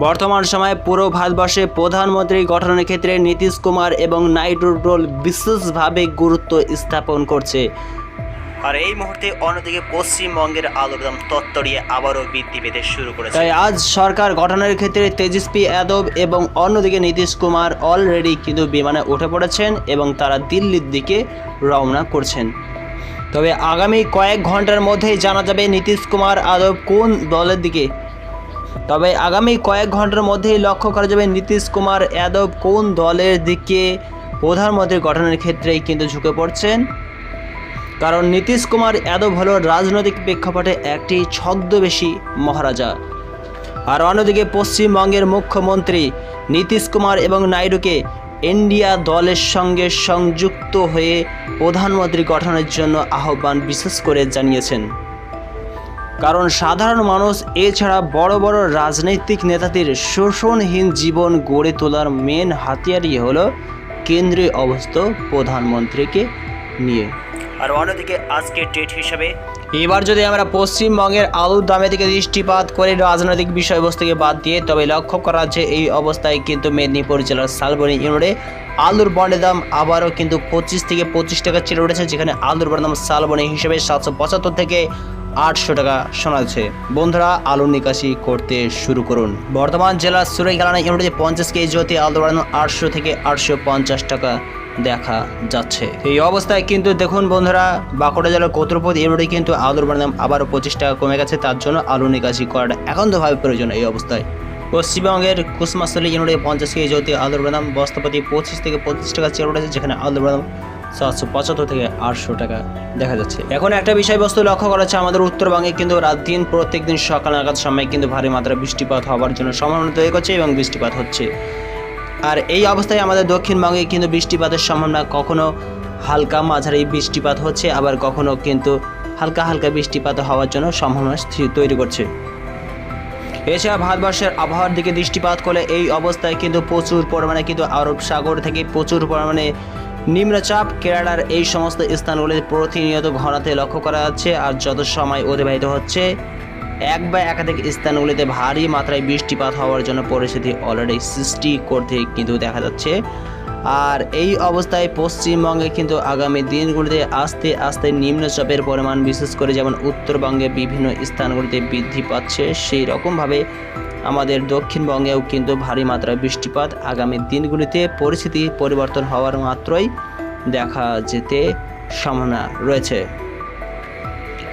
বর্তমান সময়ে পুরো ভারতবর্ষে প্রধানমন্ত্রী গঠনের ক্ষেত্রে নীতিশ কুমার এবং নাইডুর রোল বিশেষভাবে গুরুত্ব স্থাপন করছে। আর এই মুহূর্তে অন্যদিকে পশ্চিমবঙ্গের আলোড়ন তত্তরিয়ে আবারও বৃদ্ধি পেতে শুরু করেছে। তাই আজ সরকার গঠনের ক্ষেত্রে তেজস্বী যাদব এবং অন্যদিকে নীতিশ কুমার অলরেডি কিন্তু বিমানে উঠে পড়েছেন এবং তারা দিল্লির দিকে রওনা করছেন। তবে আগামী কয়েক ঘণ্টার মধ্যেই জানা যাবে নীতিশ কুমার যাদব কোন দলের দিকে তবে আগামী কয়েক ঘণ্টার মধ্যেই লক্ষ্য করা যাবে নীতিশ কুমার যাদব কোন দলের দিকে প্রধানমন্ত্রী গঠনের ক্ষেত্রেই কিন্তু ঝুঁকে পড়ছেন। কারণ নীতিশ কুমার যাদব হল রাজনৈতিক প্রেক্ষাপটে একটি ছদ্মবেশী মহারাজা। আর অন্যদিকে পশ্চিমবঙ্গের মুখ্যমন্ত্রী নীতিশ কুমার এবং নাইডুকে ইন্ডিয়া দলের সঙ্গে সংযুক্ত হয়ে প্রধানমন্ত্রী গঠনের জন্য আহ্বান বিশেষ করে জানিয়েছেন। কারণ সাধারণ মানুষ, এছাড়া বড় বড় রাজনৈতিক নেতাদের শোষণহীন জীবন গড়ে তোলার মেন হাতিয়ারই হলো কেন্দ্রীয় অবস্থ প্রধানমন্ত্রীকে নিয়ে। আর অন্যদিকে আজকের ডেট হিসাবে, এবার যদি আমরা পশ্চিমবঙ্গের আলুর দামে থেকে দৃষ্টিপাত করে, রাজনৈতিক বিষয়বস্তুকে বাদ দিয়ে, তবে লক্ষ্য করা যাচ্ছে এই অবস্থায় কিন্তু মেদিনীপুর জেলার শালবনী ইউনিটে আলুর বন্ডের দাম আবারও কিন্তু পঁচিশ থেকে পঁচিশ টাকা চেড়ে উঠেছে, যেখানে আলুর বন্ডের দাম শালবনী হিসেবে সাতশো পঁচাত্তর থেকে আটশো টাকা শোনাচ্ছে। বন্ধুরা আলু নিকাশি করতে শুরু করুন। বর্তমান জেলার সুরাইখালানা ইউনিটে পঞ্চাশ কেজি হতে আলু বাড়ানো আটশো থেকে আটশো পঞ্চাশ টাকা দেখা যাচ্ছে। এই অবস্থায় কিন্তু দেখুন বন্ধুরা, বাঁকুড়া জেলার কোত্রপদ ইউনিটে কিন্তু আলুর বাড়ানো আবারও পঁচিশ টাকা কমে গেছে। তার জন্য আলু নিকাশি করাটা একান্তভাবে প্রয়োজন এই অবস্থায়। পশ্চিমবঙ্গের কুসমাসলি ইউনিটে পঞ্চাশ কেজি হতে আলুর বাদাম বস্তাপতি পঁচিশ থেকে পঁচিশ টাকা চেয়ার উঠেছে, যেখানে আলুর বাদাম সাতশো পঁচাত্তর থেকে আটশো টাকা দেখা যাচ্ছে। এখন একটা বিষয়বস্তু লক্ষ্য করা যাচ্ছে, আমাদের উত্তরবঙ্গে কিন্তু রাত দিন প্রত্যেক দিন সকাল নাগাদ সময় কিন্তু ভারী মাত্রা বৃষ্টিপাত হওয়ার জন্য সম্ভাবনা তৈরি করছে এবং বৃষ্টিপাত হচ্ছে। আর এই অবস্থায় আমাদের দক্ষিণবঙ্গে কিন্তু বৃষ্টিপাতের সম্ভাবনা কখনো হালকা মাঝারি বৃষ্টিপাত হচ্ছে, আবার কখনো কিন্তু হালকা হালকা বৃষ্টিপাত হওয়ার জন্য সম্ভাবনা তৈরি করছে। এছাড়া ভারতবর্ষের আবহাওয়ার দিকে দৃষ্টিপাত করলে এই অবস্থায় কিন্তু প্রচুর পরিমাণে কিন্তু আরব সাগর থেকে প্রচুর পরিমাণে নিম্নচাপ। কেরালার এই সমস্ত স্থানগুলিতে প্রতিনিয়ত ঘনাতে লক্ষ্য করা যাচ্ছে আর যত সময় অতিবাহিত হচ্ছে, এক বা একাধিক স্থানগুলিতে ভারী মাত্রায় বৃষ্টিপাত হওয়ার জন্য পরিস্থিতি অলরেডি সৃষ্টি করতে কিন্তু দেখা যাচ্ছে। আর এই অবস্থায় পশ্চিমবঙ্গে কিন্তু আগামী দিনগুলিতে আস্তে আস্তে নিম্নচাপের পরিমাণ, বিশেষ করে যেমন উত্তরবঙ্গে বিভিন্ন স্থানগুলিতে বৃদ্ধি পাচ্ছে, সেই রকমভাবে আমাদের দক্ষিণবঙ্গেও কিন্তু ভারী মাত্রায় বৃষ্টিপাত আগামী দিনগুলিতে পরিস্থিতি পরিবর্তন হওয়ার মাত্রই দেখা যেতে সম্ভাবনা রয়েছে।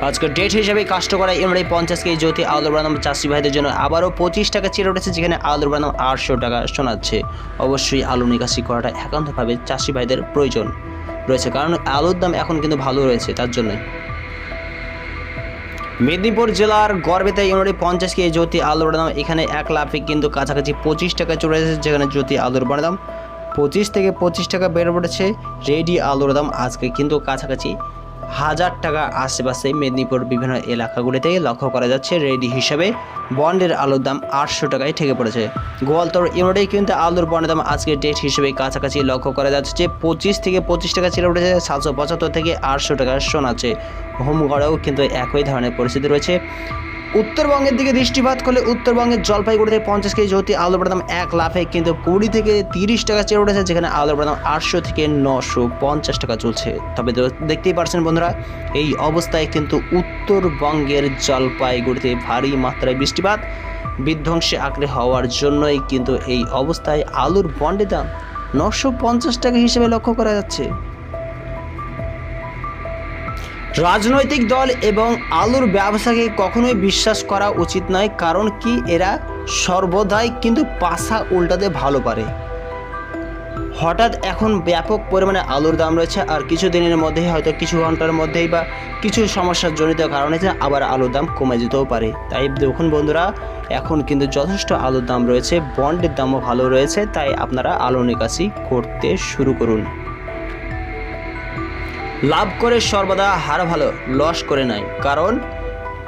আজকের ডেট হিসেবে কাষ্ট করা এমনি পঞ্চাশ কেজি জ্যোতি আলুর বাদাম চাষি ভাইদের জন্য আবারও পঁচিশ টাকা চিরে উঠেছে, যেখানে আলুর বাদাম আটশো টাকা শোনাচ্ছে। অবশ্যই আলু নিকাশি করাটা একান্তভাবে চাষি ভাইদের প্রয়োজন। রয়েছে কারণ আলুর দাম এখন কিন্তু ভালো রয়েছে, তার জন্যই মেদিনীপুর জেলার গড়বেতা ইউনিটে পঞ্চাশ কেজি জ্যোতি আলুর দাম এখানে এক লাফে কিন্তু কাছাকাছি পঁচিশ টাকা চলে এসেছে, যেখানে জ্যোতি আলুর দাম পঁচিশ থেকে পঁচিশ টাকা বেড়ে পড়েছে রেডি আলুর দাম আজকে কিন্তু কাছাকাছি হাজার টাকা আশেপাশে মেদিনীপুর বিভিন্ন এলাকাগুলিতে লক্ষ্য করা যাচ্ছে রেডি হিসাবে। বন্ডের আলুর দাম আটশো টাকায় ঠেকে পড়েছে। গোয়ালতর ইউনিটে কিন্তু আলুর বন্ডের দাম আজকের ডেট হিসেবে কাছাকাছি লক্ষ্য করা যাচ্ছে পঁচিশ থেকে পঁচিশ টাকা ছেড়ে উঠেছে, সাতশো পঁচাত্তর থেকে আটশো টাকা শোনাচ্ছে। হোমগড়েও কিন্তু একই ধরনের পরিস্থিতি রয়েছে। উত্তরবঙ্গের দিকে দৃষ্টিপাত করলে উত্তরবঙ্গের জলপাইগুড়িতে পঞ্চাশ কেজি জ্যোতি আলুর বাদাম এক লাফে, কিন্তু কুড়ি থেকে তিরিশ টাকা চেয়ে উঠেছে, যেখানে আলুর বাদাম আটশো থেকে নশো পঞ্চাশ টাকা চলছে। তবে দেখতেই পারছেন বন্ধুরা, এই অবস্থায় কিন্তু উত্তরবঙ্গের জলপাইগুড়িতে ভারী মাত্রায় বৃষ্টিপাত, বিধ্বংসে আঁকড়ে হওয়ার জন্যই কিন্তু এই অবস্থায় আলুর বন্ডের দাম নশো পঞ্চাশ টাকা হিসেবে লক্ষ্য করা যাচ্ছে। রাজনৈতিক দল এবং আলুর ব্যবসাকে কখনোই বিশ্বাস করা উচিত নয়, কারণ কি এরা সর্বদাই কিন্তু পাশা উল্টাতে ভালো পারে হঠাৎ এখন ব্যাপক পরিমাণে আলুর দাম রয়েছে, আর কিছু দিনের মধ্যেই হয়তো কিছু ঘণ্টার মধ্যেই বা কিছু সমস্যার জনিত কারণে আবার আলুর দাম কমে যেতেও পারে। তাই দেখুন বন্ধুরা, এখন কিন্তু যথেষ্ট আলুর দাম রয়েছে, বন্ডের দামও ভালো রয়েছে, তাই আপনারা আলু নিকাশি করতে শুরু করুন। লাভ করে সর্বদা হার ভালো, লস করে নাই। কারণ,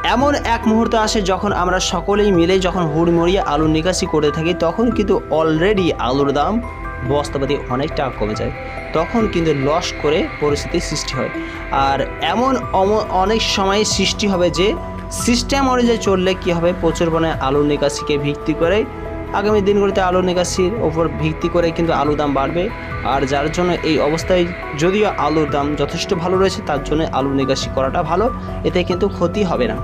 এমন এক মুহূর্ত আসে যখন আমরা সকলেই মিলে যখন হুড়মুড়িয়ে আলু নিকাশি করে থাকি, তখন কিন্তু অলরেডি আলুর দাম বস্তাপাতি অনেকটা কমে যায়। তখন কিন্তু লস করে পরিস্থিতি সৃষ্টি হয়। আর এমন অনেক সময় সৃষ্টি হবে যে সিস্টেম অনুযায়ী চললে কী হবে? প্রচুর পরিমাণে আলু নিকাশিকে ভিত্তি করে আগামী দিনগুলিতে আলু নিকাশির ওপর ভিত্তি করে কিন্তু আলু দাম বাড়বে। আর যার জন্য এই অবস্থায় যদিও আলুর দাম যথেষ্ট ভালো রয়েছে, তার জন্য আলু নিকাশি করাটা ভালো। এতে কিন্তু ক্ষতি হবে না।